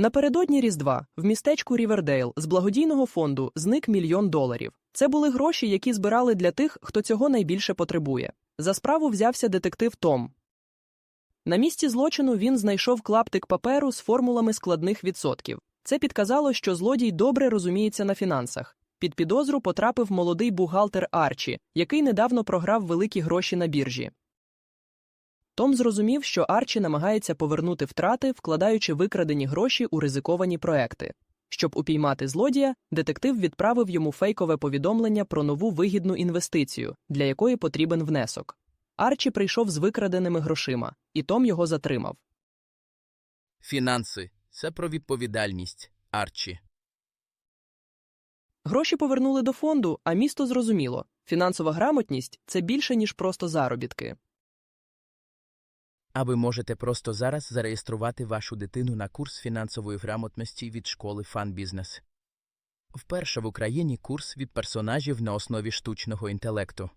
Напередодні Різдва в містечку Рівердейл з благодійного фонду зник мільйон доларів. Це були гроші, які збирали для тих, хто цього найбільше потребує. За справу взявся детектив Том. На місці злочину він знайшов клаптик паперу з формулами складних відсотків. Це підказало, що злодій добре розуміється на фінансах. Під підозру потрапив молодий бухгалтер Арчі, який недавно програв великі гроші на біржі. Том зрозумів, що Арчі намагається повернути втрати, вкладаючи викрадені гроші у ризиковані проекти. Щоб упіймати злодія, детектив відправив йому фейкове повідомлення про нову вигідну інвестицію, для якої потрібен внесок. Арчі прийшов з викраденими грошима, і Том його затримав. Фінанси це про відповідальність, Арчі. Гроші повернули до фонду, а місто зрозуміло фінансова грамотність це більше, ніж просто заробітки. А ви можете просто зараз зареєструвати вашу дитину на курс фінансової грамотності від школи Фан-Бізнес. Вперше в Україні курс від персонажів на основі штучного інтелекту.